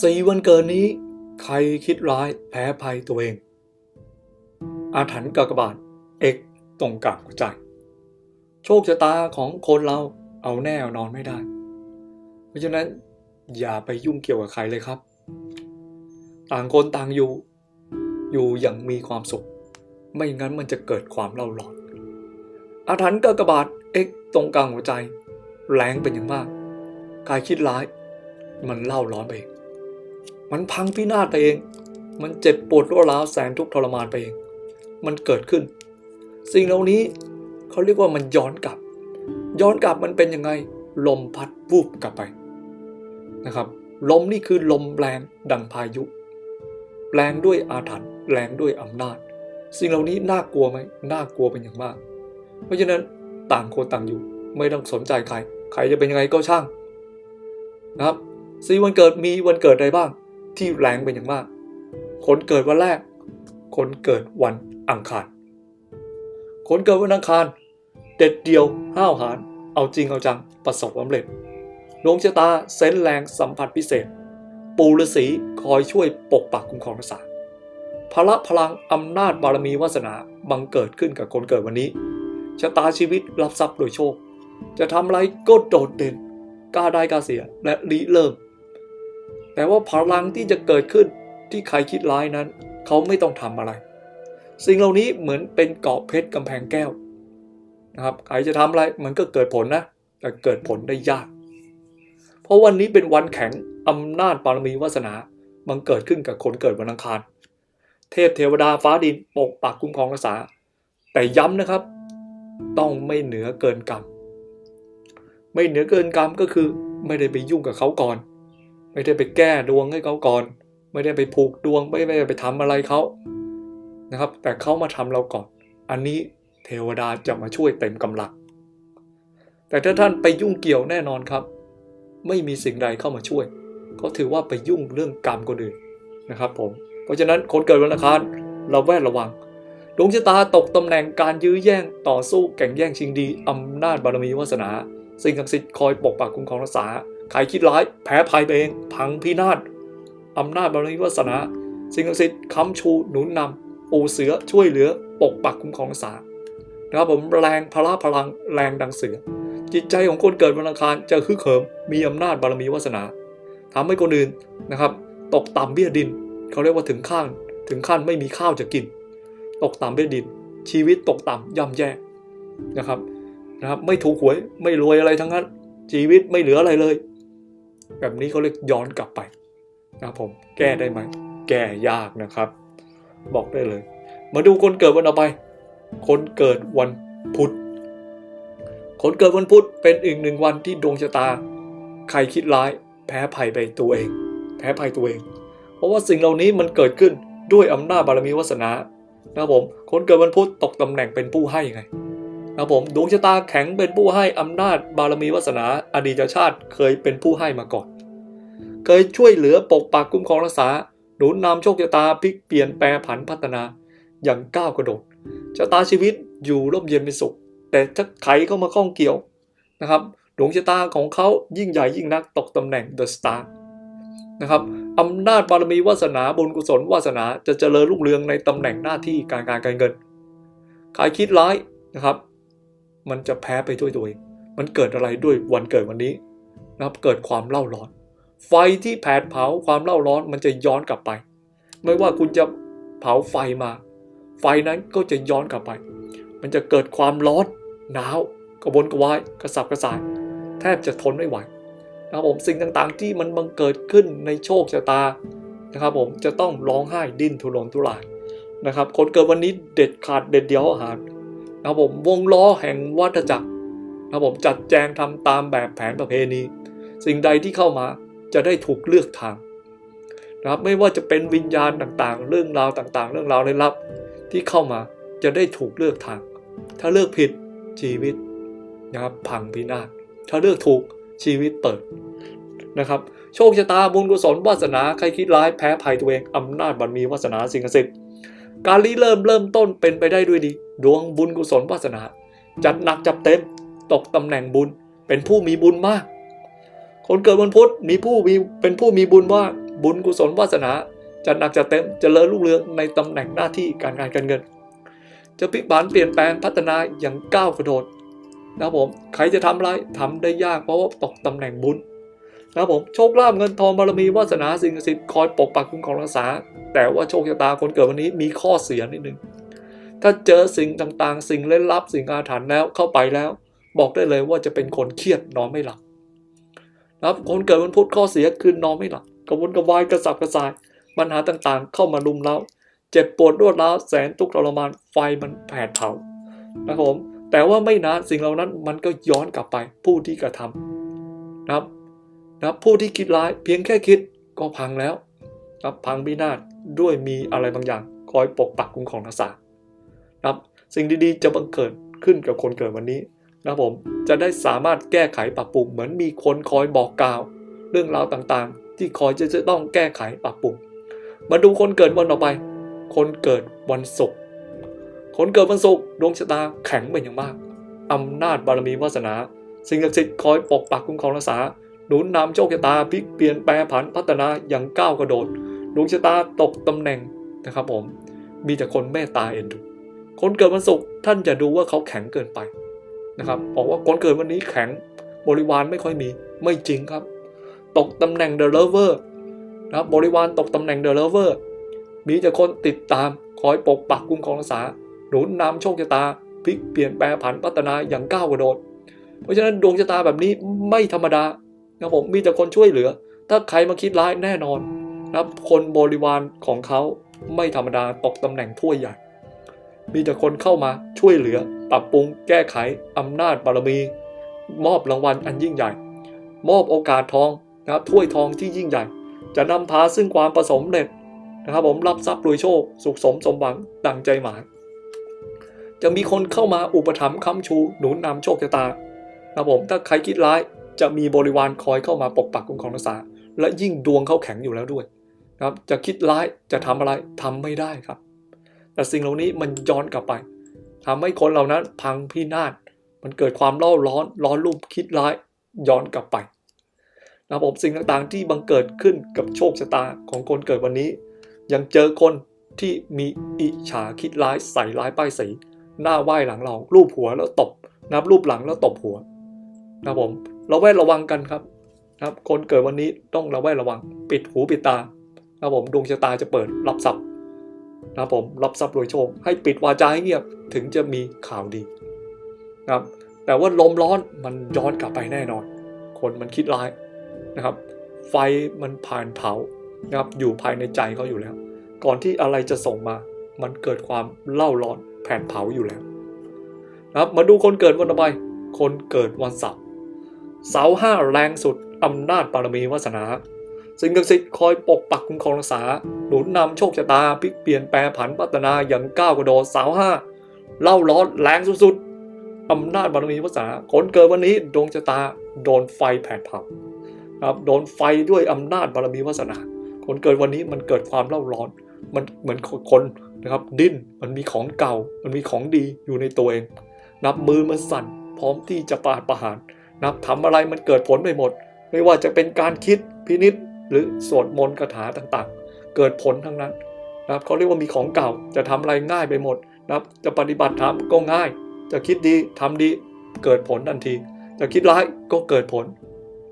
สี่วันเกิดนี้ ใครคิดร้ายแพ้ภัยตัวเอง อาถรรพ์กากบาทเอกตรงกลางหัวใจ โชคชะตาของคนเราเอาแน่นอนไม่ได้ เพราะฉะนั้นอย่าไปยุ่งเกี่ยวกับใครเลยครับ ต่างคนต่างอยู่ อยู่อย่างมีความสุข ไม่งั้นมันจะเกิดความเล่าร้อน อาถรรพ์กากบาทเอกตรงกลางหัวใจ แรงเป็นอย่างมากใครคิดร้าย มันเล่าร้อนไปเอง มันพังพินาศไปเอง มันเจ็บปวดรวดร้าวแสนทุกข์ทรมานไปเอง มันเกิดขึ้น สิ่งเหล่านี้เขาเรียกว่ามันย้อนกลับ ย้อนกลับมันเป็นยังไง ลมพัดวูบกลับไปนะครับ ลมนี่คือลมแรงดังพายุ แรงด้วยอาถรรพ์แรงด้วยอำนาจ สิ่งเหล่านี้น่ากลัวไหมน่ากลัวเป็นอย่างมาก เพราะฉะนั้นต่างคนต่างอยู่ ไม่ต้องสนใจใคร ใครจะเป็นยังไงก็ช่างนะครับสี่วันเกิดมีวันเกิดใดบ้าง ที่แรงเป็นอย่างมาก คนเกิดวันแรก คนเกิดวันอังคาร คนเกิดวันอังคาร เด็ดเดียวห้าวหาญเอาจริงเอาจังประสบความสำเร็จดวงชะตาเซนแรงสัมผัสพิเศษ ปูฤาษีคอยช่วยปกปักคุ้มครองรักษาพละพลังอำนาจบารมีวาสนาบังเกิดขึ้นกับคนเกิดวันนี้ชะตาชีวิตรับทรัพย์โดยโชค จะทำอะไรก็โดดเด่นกล้าได้กล้าเสียและริเริ่ม แต่ว่าพลังที่จะเกิดขึ้นที่ใครคิดร้ายนั้น เขาไม่ต้องทำอะไร สิ่งเหล่านี้เหมือนเป็นเกาะเพชรกำแพงแก้วนะครับใครจะทำอะไรมันก็เกิดผลนะ แต่เกิดผลได้ยาก เพราะวันนี้เป็นวันแข็งอำนาจบารมีวาสนา มันเกิดขึ้นกับคนเกิดวันอังคาร เทพเทวดาฟ้าดินปกปักคุ้มครองรักษา แต่ย้ำนะครับ ต้องไม่เหนือเกินกรรม ไม่เหนือเกินกรรมก็คือไม่ได้ไปยุ่งกับเขาก่อน ไม่ได้ไปแก้ดวงให้เขาก่อน ไม่ได้ไปผูกดวง ไม่ได้ไปทำอะไรเขานะครับ แต่เขามาทำเราก่อน อันนี้เทวดาจะมาช่วยเต็มกำลังแต่ถ้าท่านไปยุ่งเกี่ยวแน่นอนครับ ไม่มีสิ่งใดเข้ามาช่วยเขาถือว่าไปยุ่งเรื่องกรรมคนอื่นนะครับ ผม เพราะฉะนั้นคนเกิดวันอังคารเราแวดระวังดวงชะตาตกตำแหน่งการยื้อแย่งต่อสู้แข่งแย่งชิงดีอำนาจบารมีวาสนา สิ่งศักดิ์สิทธิ์คอยปกปักคุ้มครองรักษา ใครคิดร้ายแพ้ภัยไปเอง พังพินาศอำนาจบารมีวาสนา สิ่งศักดิ์สิทธิ์ค้ำชูหนุนนำปูเสือช่วยเหลือ ปกปักคุ้มครองรักษานะครับผมแรงพละพลังแรงดังเสือ จิตใจของคนเกิดวันอังคารจะฮึกเหิมมีอำนาจบารมีวาสนาทำให้คนอื่นนะครับ ตกต่ำเบี้ยดิน เขาเรียกว่าถึงขั้นถึงขั้นไม่มีข้าวจะกิน ตกต่ำเบี้ยดิน ชีวิตตกต่ำย่ำแย่นะครับนะครับ ไม่ถูกหวยไม่รวยอะไรทั้งนั้นชีวิตไม่เหลืออะไรเลย แบบนี้เขาเรียกย้อนกลับไปนะครับผมแก้ได้ไหม แก้ยากนะครับ บอกได้เลย มาดูคนเกิดวันต่อไป คนเกิดวันพุธ คนเกิดวันพุธเป็นอีกหนึ่งวันที่ดวงชะตา ใครคิดร้าย แพ้ภัยไปตัวเอง แพ้ภัยตัวเอง เพราะว่าสิ่งเหล่านี้มันเกิดขึ้นด้วยอำนาจบารมีวาสนานะครับผม คนเกิดวันพุธตกตำแหน่งเป็นผู้ให้ไง นะผมดวงชะตาแข็งเป็นผู้ให้อำนาจบารมีวาสนาอดีตชาติเคยเป็นผู้ให้มาก่อน เคยช่วยเหลือปกปักคุ้มครองรักษา หนุนนำโชคชะตาพลิกเปลี่ยนแปรผันพัฒนาอย่างก้าวกระโดดชะตาชีวิตอยู่ร่มเย็นเป็นสุข แต่ถ้าใครเข้ามาข้องเกี่ยวนะครับดวงชะตาของเขายิ่งใหญ่ยิ่งนักตกตำแหน่งเดอะสตาร์นะครับอำนาจบารมีวาสนาบุญกุศลวาสนาจะเจริญรุ่งเรืองในตำแหน่งหน้าที่การการการเงินใครคิดร้ายนะครับ มันจะแพ้ไปด้วยตัวเอง มันเกิดอะไรด้วยวันเกิดวันนี้นะครับเกิดความเล่าร้อน ไฟที่แผดเผาความเล่าร้อนมันจะย้อนกลับไป ไม่ว่าคุณจะเผาไฟมา ไฟนั้นก็จะย้อนกลับไป มันจะเกิดความร้อนหนาวกระวนกระวายกระสับกระส่าย แทบจะทนไม่ไหวนะครับผมสิ่งต่างๆที่มันบังเกิดขึ้นในโชคชะตานะครับผมจะต้องร้องไห้ดิ้นทุรนทุรายนะครับคนเกิดวันนี้เด็ดขาดเด็ดเดียวอาหาร นะครับผมวงล้อแห่งวัฏจักรนะครับผมจัดแจงทำตามแบบแผนประเพณี สิ่งใดที่เข้ามาจะได้ถูกเลือกทางนะครับไม่ว่าจะเป็นวิญญาณต่างๆ เรื่องราวต่างๆ เรื่องราวลึกลับที่เข้ามาจะได้ถูกเลือกทาง ถ้าเลือกผิดชีวิตนะครับพังพินาศถ้าเลือกถูกชีวิตเปิดนะครับโชคชะตาบุญกุศลวาสนาใครคิดร้ายแพ้ภัยตัวเองอำนาจบารมีวาสนาสิ่งศักดิ์สิทธิ์การรีเริ่มเริ่มต้นเป็นไปได้ด้วยดี ดวงบุญกุศลวาสนา จัดหนักจับเต็มตกตำแหน่งบุญเป็นผู้มีบุญมาก คนเกิดวันพุธมีผู้มีเป็นผู้มีบุญมากบุญกุศลวาสนาจะหนักจะเต็มจเจริญรุ่งเรืองในตำแหน่งหน้าที่การงานการเงิน จะพลิกผันเปลี่ยนแปลงพัฒนาอย่างก้าวกระโดดนะครับผมใครจะทำอะไรทำได้ยากเพราะว่าตกตำแหน่งบุญนะครับผมโชคลาภเงินทองบารมีวาสนาสิ่งศักดิ์สิทธิ์คอยปกปักคุ้มครองรักษา แต่ว่าโชคชะตาคนเกิดวันนี้มีข้อเสียนิดนึง ถ้าเจอสิ่งต่างๆ สิ่งเล่นลับสิ่งอาถรรพ์แล้วเข้าไปแล้ว บอกได้เลยว่าจะเป็นคนเครียดนอนไม่หลับนะครับคนเกิดวันพุธข้อเสียคือนอนไม่หลับกระวนกระวายกระสับกระส่ายปัญหาต่างๆ เข้ามาลุมเร้าเจ็บปวดรวดร้าวแสนทุกข์ทรมานไฟมันแผดเผานะครับผมแต่ว่าไม่นานสิ่งเหล่านั้นมันก็ย้อนกลับไปผู้ที่กระทำนะครับนะครับผู้ที่คิดร้ายเพียงแค่คิดก็พังแล้วนะครับพังพินาศด้วยมีอะไรบางอย่าง คอยปกปักคุ้มครองรักษา นะครับ สิ่งดีๆจะบังเกิดขึ้นกับคนเกิดวันนี้นะครับผมจะได้สามารถแก้ไขปรับปรุงเหมือนมีคนคอยบอกกล่าว เรื่องราวต่างๆ ที่คอยจะจะต้องแก้ไขปรับปรุงมาดูคนเกิดวันต่อไป คนเกิดวันศุกร์คนเกิดวันศุกร์ดวงชะตาแข็งเป็นอย่างมากอำนาจบารมีวาสนา สิ่งศักดิ์สิทธิ์คอยปกปักคุ้มครองรักษาหนุนนำโชคชะตาพลิกเปลี่ยนแปลผันพัฒนาอย่างก้าวกระโดดดวงชะตาตกตำแหน่งนะครับผมมีแต่คนเมตตาเอ็นดู คนเกิดวันศุกร์ท่านจะดูว่าเขาแข็งเกินไปนะครับบอกว่าคนเกิดวันนี้แข็งบริวารไม่ค่อยมีไม่จริงครับ ตกตำแหน่ง The Lover นะครับบริวารตกตำแหน่ง The Lover มีแต่คนติดตามคอยปกปักคุ้มครองรักษาหนุนนำโชคชะตาพลิกเปลี่ยนแปลผันพัฒนาอย่างก้าวกระโดด เพราะฉะนั้นดวงชะตาแบบนี้ไม่ธรรมดานะครับผมมีแต่คนช่วยเหลือ ถ้าใครมาคิดร้ายแน่นอนนะครับคนบริวารของเขาไม่ธรรมดาตกตำแหน่งถ้วยใหญ่ มีแต่คนเข้ามาช่วยเหลือ ปรับปรุงแก้ไขอำนาจบารมี มอบรางวัลอันยิ่งใหญ่ มอบโอกาสทองนะครับถ้วยทองที่ยิ่งใหญ่ จะนำพาซึ่งความประสมเร็จนะครับผมรับทรัพย์รวยโชค สุขสมสมหวังดังใจหมายจะมีคนเข้ามาอุปถัมภ์ค้ำชูหนุนนำโชคชะตานะครับผมถ้าใครคิดร้ายจะมีบริวารคอยเข้ามาปกปักคุ้มครองรักษาและยิ่งดวงเข้าแข็งอยู่แล้วด้วยนะครับจะคิดร้ายจะทำอะไรทำไม่ได้ครับ แต่สิ่งเหล่านี้มันย้อนกลับไปทำให้คนเหล่านั้นพังพินาศมันเกิดความเล่าร้อนร้อนรุ่มคิดร้ายย้อนกลับไปนะครับผมสิ่งต่างๆที่บังเกิดขึ้นกับโชคชะตาของคนเกิดวันนี้ ยังเจอคนที่มีอิจฉาคิดร้ายใส่ร้ายป้ายสี หน้าไหว้หลังเรารูปหัวแล้วตบ นับรูปหลังแล้วตบหัวนะผมเราแวดระวังกันครับนะครับ คนเกิดวันนี้ต้องระแวดระวัง ปิดหูปิดตานะผมดวงชะตาจะเปิดรับทรัพย์ นะครับผมรับทรัพย์รวยโชค ให้ปิดวาจาให้เงียบถึงจะมีข่าวดีนะครับแต่ว่าลมร้อนมันย้อนกลับไปแน่นอน คนมันคิดร้ายนะครับ ไฟมันผ่านเผานะครับอยู่ภายในใจเขาอยู่แล้ว ก่อนที่อะไรจะส่งมา มันเกิดความเล่าร้อนแผดเผาอยู่แล้วนะครับมาดูคนเกิดวันต่อไปคนเกิดวันเสาร์เสาห้าแรงสุดอำนาจบารมีวาสนา สิ่งศักดิ์สิทธิ์คอยปกปักคุ้มครองรักษา หนุนนำโชคชะตาพลิกเปลี่ยนแปลผันพัฒนาอย่างก้าวกระโดดสาร์ห้าเล่าร้อนแรงสุดๆอำนาจบารมีวาสนาคนเกิดวันนี้ดวงชะตาโดนไฟแผดเผาครับโดนไฟด้วยอำนาจบารมีวาสนา คนเกิดวันนี้มันเกิดความเล่าร้อน มันเหมือนคนนะครับดิ้นมันมีของเก่า มันมีของดีอยู่ในตัวเอง นับมือมันสั่น พร้อมที่จะปาดประหาร นับทำอะไรมันเกิดผลไปหมด ไม่ว่าจะเป็นการคิดพินิษ หรือสวดมนต์คาถาต่างๆ เกิดผลทั้งนั้นนะครับเขาเรียกว่ามีของเก่าจะทำอะไรง่ายไปหมดนะครับ จะปฏิบัติธรรมก็ง่าย จะคิดดีทำดีเกิดผลทันที จะคิดร้ายก็เกิดผล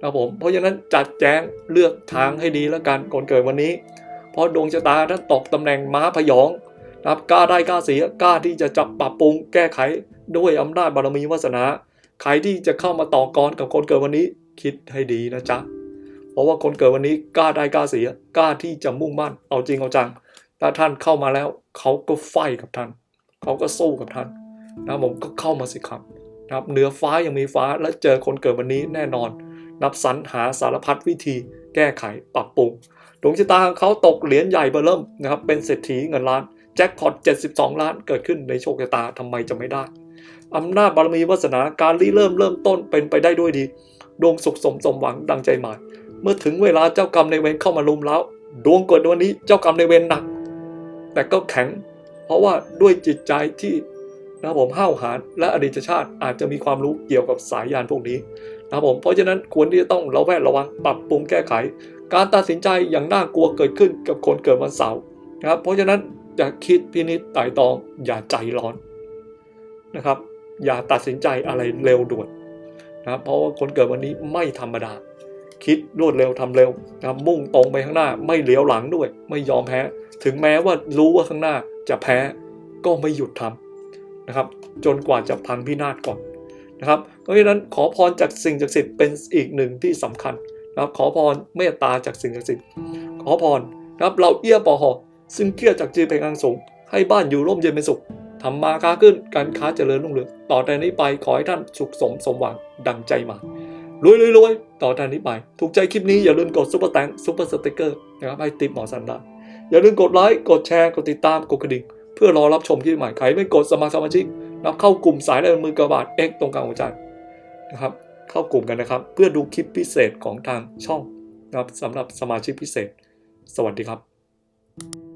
นะครับผมเพราะฉะนั้นจัดแจงเลือกทางให้ดีแล้วกันคนเกิดวันนี้ เพราะดวงชะตาท่านตกตำแหน่งม้าพยองนะครับกล้าได้กล้าเสียกล้าที่จะจับปรับปรุงแก้ไขด้วยอำนาจบารมีวาสนา ใครที่จะเข้ามาต่อกรกับคนเกิดวันนี้ คิดให้ดีนะจ๊ะ เพราะว่าคนเกิดวันนี้กล้าได้กล้าเสียกล้าที่จะมุ่งมั่นเอาจริงเอาจังถ้าท่านเข้ามาแล้วเขาก็ไฟกับท่าน เขาก็สู้กับท่านนะผมก็เข้ามาสิครับนะครับเหนือฟ้ายังมีฟ้าและเจอคนเกิดวันนี้แน่นอน นับสรรหาสารพัดวิธีแก้ไขปรับปรุงดวงชะตาของเขาตกเหรียญใหญ่เบอร์เริ่มนะครับเป็นเศรษฐีเงินล้านแจ็คพอต72 ล้านเกิดขึ้นในโชคชะตาทำไมจะไม่ได้อำนาจบารมีวาสนาการริเริ่มเริ่มต้นเป็นไปได้ด้วยดี ดวงสุขสมสมหวังดังใจหมาย เมื่อถึงเวลาเจ้ากรรมในเวรเข้ามาลุมแล้ว ดวงเกิดวันนี้เจ้ากรรมในเวรหนัก แต่ก็แข็ง เพราะว่าด้วยจิตใจที่นะผมห้าวหาญและอดีตชาติอาจจะมีความรู้เกี่ยวกับสายยานพวกนี้นะผมเพราะฉะนั้นควรที่จะต้องระแวดระวังปรับปรุงแก้ไข การตัดสินใจอย่างน่ากลัวเกิดขึ้นกับคนเกิดวันเสาร์นะครับเพราะฉะนั้นอย่าคิดพินิจไต่ตองอย่าใจร้อนนะครับ อย่าตัดสินใจอะไรเร็วด่วนนะครับเพราะว่าคนเกิดวันนี้ไม่ธรรมดา คิดรวดเร็วทำเร็วนะครับมุ่งตรงไปข้างหน้า ไม่เหลียวหลังด้วย ไม่ยอมแพ้ ถึงแม้ว่ารู้ว่าข้างหน้าจะแพ้ก็ไม่หยุดทำนะครับ จนกว่าจะพังพินาศก่อนนะครับเพราะฉะนั้นขอพรจากสิ่งศักดิ์สิทธิ์เป็นอีกหนึ่งที่สำคัญนะครับขอพรเมตตาจากสิ่งศักดิ์สิทธิ์ขอพรนะครับเราเอี้ยปอหอซึ่งเกี้ยจากจีเพงอังสงให้บ้านอยู่ร่มเย็นเป็นสุขทำมาค้าขึ้นการค้าเจริญรุ่งเรืองต่อแต่นี้ไปขอให้ท่านสุขสมสมหวังดังใจมา รวยรวยรวยต่อแต่นี้ไป ถูกใจคลิปนี้อย่าลืมกดซุปเปอร์แตงซุปเปอร์สติกเกอร์นะครับให้ติปหมอสันได้อย่าลืมกดไลค์กดแชร์กดติดตามกดกระดิ่งเพื่อรอรับชมคลิปใหม่ใครไม่กดสมัครสมาชิกนับเข้ากลุ่มสายในมือกระบาด X ตรงกลางหัวใจนะครับเข้ากลุ่มกันนะครับ เพื่อดูคลิปพิเศษของทางช่องนะครับสำหรับสมาชิกพิเศษ สวัสดีครับ